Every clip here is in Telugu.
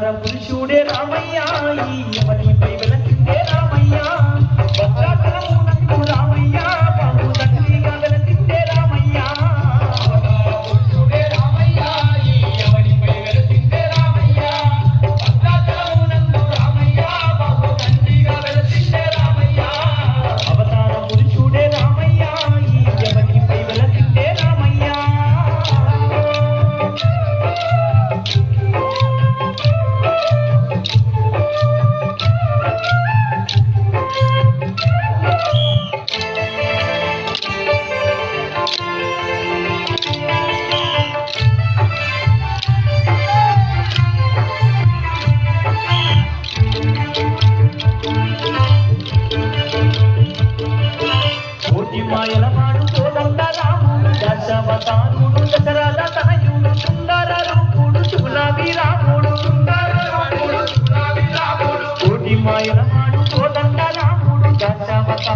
అవతార పురుషుడే రామయ్య ఈ యమనిపై వెలసిందే రామయ్య. కోటి మాయల మాడు కోదండ రాముడు దశావతారుడు దశరథ తనయుడు సుందర రూపుడు శుభలాభి రాముడు సుందర రూపుడు గులాబీ రాముడు. కోటి మాయల మాడు కోదండ దశరథ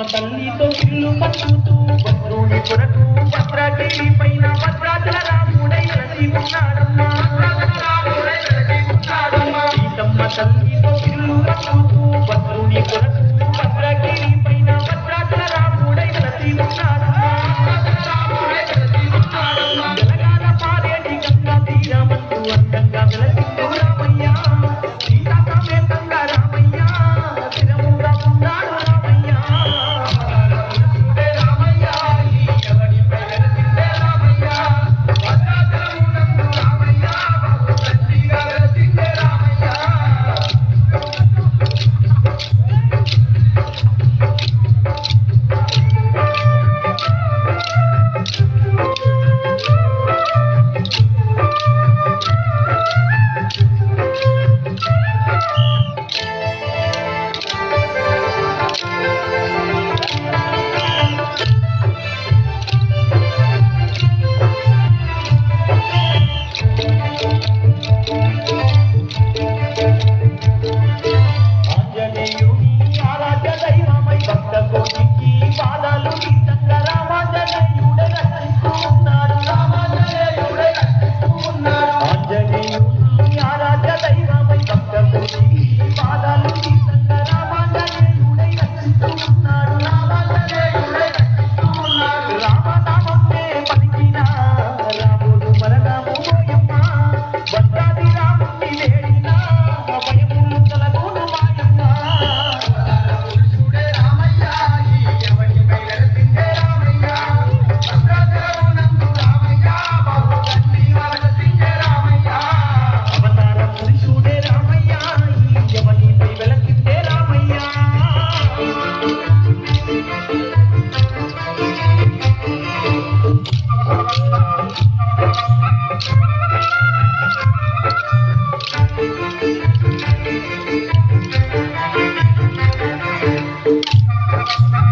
అమ్మ తల్లితో పిల్లు పట్టుతూ వస్త్రుని కొరకు భద్రాగిరి పైన భద్రాచల రాముడై కలిసి ఉన్నాడమ్మా. సీతమ్మ తల్లితో పిల్లు పట్టుతూ వస్త్రుని కొరకు భద్రాగిరి పైన భద్రాచల రాముడై కలిసి ఉన్నాడమ్మా. తెలంగాణ పారేటి గంగా తీరమంటూ అందంగా వెలసిండు రామయ్య.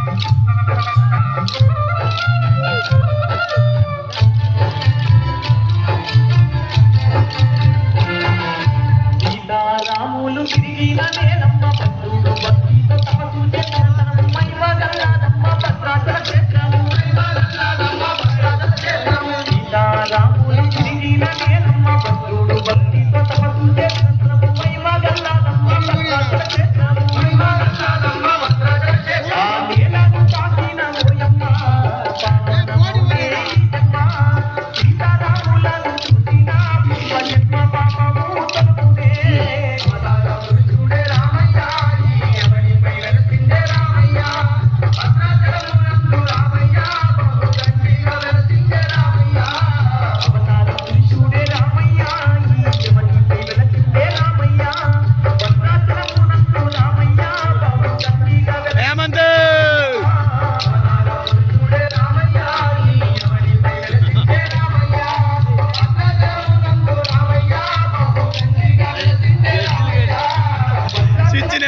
Thank you.